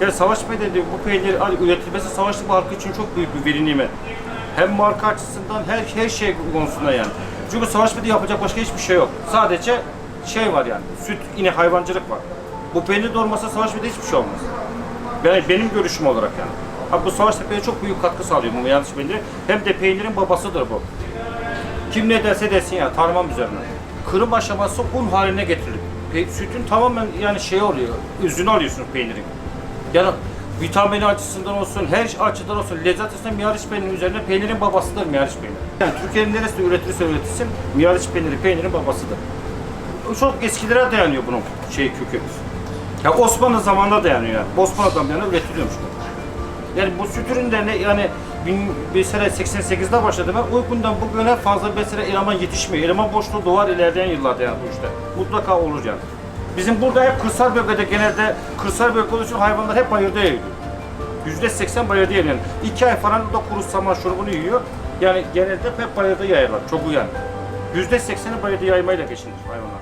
Yani Savaş Bey dedi bu peynir hani üretilmesi Savaşlı bu halkı için çok büyük bir veri nimet. Hem marka açısından her her şey konusunda yani. Çünkü Savaş Bey'de yapacak başka hiçbir şey yok. Sadece şey var yani süt yine hayvancılık var. Bu peynir de olmasa Savaş Bey'de hiçbir şey olmaz. Yani benim görüşüm olarak yani. Ha, bu Savaş Bey'e çok büyük katkı sağlıyor bu yanlış peyniri. Hem de peynirin babasıdır bu. Kim ne derse desin ya tarmam üzerine. Kırım aşaması un haline getirilip sütün tamamen yani şey oluyor. Üzünü alıyorsunuz peynirin. Yani vitamini açısından olsun, her açıdan olsun, lezzet açısından Miyariç peynirinin üzerine peynirin babasıdır Miyariç peyniri. Yani Türkiye'nin neresinde üretilirse üretilsin Miyariç peyniri peynirin babasıdır. Çok eskilere dayanıyor bunun şey kökü. Ya Osmanlı zamanına dayanıyor yani. Osmanlı'dan bu üretiliyormuş. Yani bu süt ürünlerine yani bin, mesela 88'de başladı ben uygundan bugüne fazla mesela eleman yetişmiyor. Eleman boşluğu doğar ilerleyen yıllarda yani bu işte. Mutlaka olur yani. Bizim burada hep kırsal bölgede genelde kırsal bölge olduğu için hayvanlar hep bayırda yayılıyor. Yüzde seksen bayırda. Yani iki ay falan da kuru saman şurubunu yiyor. Yani genelde hep bayırda yayarlar. Çok yani. Yüzde sekseni bayırda yaymayla geçinir hayvanlar.